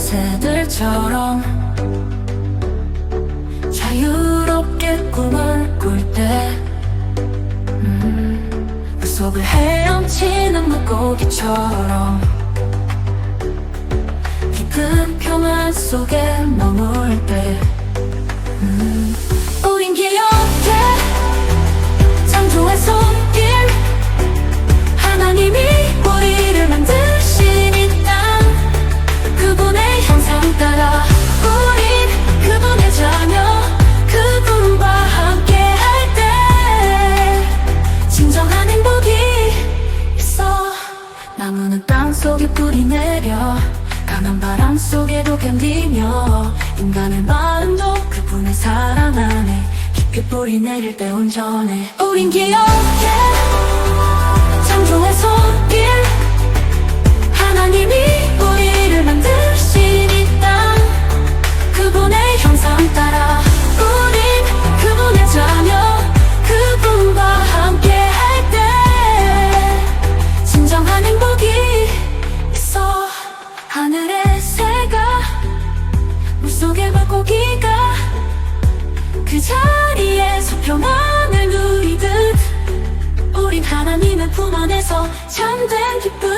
모기처럼 자유롭게 꿈을 꿀때 음, 그 속을 헤엄치는 물고기처럼 깊은 평화 속에 나무는 땅 속에 뿌리 내려. 강한 바람 속에도 견디며. 인간의 마음도 그분의 사랑 안에 깊이 뿌리 내릴 때 온전해 우린 기억해 고기가 그 자리에서 평안을 누리듯 우린 하나님의 품 안에서 참된 기쁨을